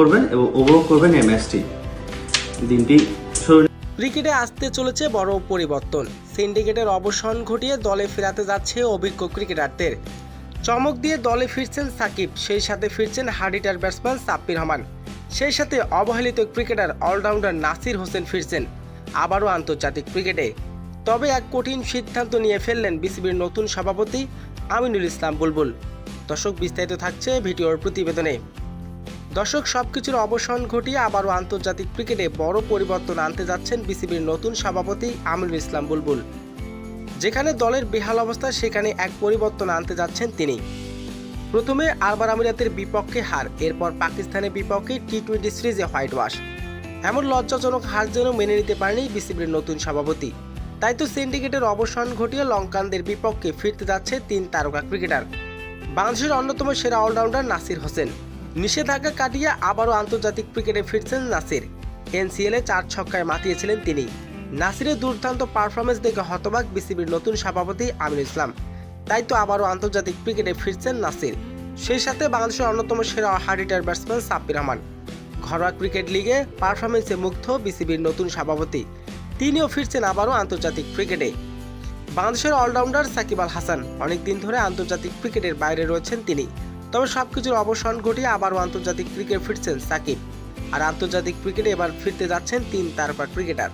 করবেন এবং উপভোগ করবেন এই ম্যাচটি দিনটি ক্রিকেটে আসতে চলেছে বড় পরিবর্তন। সিন্ডিকেটের অবসান ঘটিয়ে দলে ফেরাতে যাচ্ছে অভিজ্ঞ ক্রিকেটারদের। চমক দিয়ে দলে ফিরছেন সাকিব, সেই সাথে ফিরছেন হার্ডিটার ব্যাটসম্যান সাব্বির রহমান। সেই সাথে অবহেলিত ক্রিকেটার অলরাউন্ডার নাসির হোসেন ফিরছেন, আবারও আন্তর্জাতিক ক্রিকেটে। তবে এক কঠিন সিদ্ধান্ত নিয়ে ফেললেন বিসিবির নতুন সভাপতি আমিনুল ইসলাম বুলবুল। দর্শক বিস্তারিত থাকছে ভিডিওর প্রতিবেদনে। দর্শক, সবকিছুর অবসান ঘটিয়ে আবারও আন্তর্জাতিক ক্রিকেটে বড় পরিবর্তন আনতে যাচ্ছেন বিসিবির নতুন সভাপতি আমিনুল ইসলাম বুলবুল। যেখানে দলের বেহাল অবস্থা, সেখানে এক পরিবর্তন আনতে যাচ্ছেন তিনি। প্রথমে আরবার আমিরাতের বিপক্ষে হার, এরপর পাকিস্তানের বিপক্ষে টি টোয়েন্টি সিরিজে হোয়াইট ওয়াশ। এমন লজ্জাজনক হার যেন মেনে নিতে পারেনি বিসিবির নতুন সভাপতি। তাই তো সিন্ডিকেটের অবসান ঘটিয়ে লঙ্কানদের বিপক্ষে ফিরতে যাচ্ছে তিন তারকা ক্রিকেটার। বাংলাদেশের অন্যতম সেরা অলরাউন্ডার নাসির হোসেন। নিষেধাজ্ঞা কাটিয়ে আবারও আন্তর্জাতিক ক্রিকেটে ফিরছেন নাসির। এনসিএলে চার ছক্কায় মাতিয়েছিলেন তিনি। নাসিরের দুর্দান্ত পারফরমেন্স দেখে হতবাক বিসিবির নতুন সভাপতি আমির ইসলাম। তাই তো আবারও আন্তর্জাতিক ক্রিকেটে ফিরছেন নাসির। সেই সাথে বাংলাদেশের অন্যতম সেরা হার্ডিটার ব্যাটসম্যান সাব্বির রহমান। ঘরোয়া ক্রিকেট লিগে পারফরমেন্সে মুগ্ধ বিসিবির নতুন সভাপতি। তিনিও ফিরছেন আবারও আন্তর্জাতিক ক্রিকেটে। বাংলাদেশের অলরাউন্ডার সাকিব আল হাসান অনেকদিন ধরে আন্তর্জাতিক ক্রিকেটের বাইরে রয়েছেন তিনি। তবে সব কিছুর অবসান ঘটিয়ে আবারও আন্তর্জাতিক ক্রিকেট ফিরছেন সাকিব। আর আন্তর্জাতিক ক্রিকেটে এবার ফিরতে যাচ্ছেন তিন তারকা ক্রিকেটার।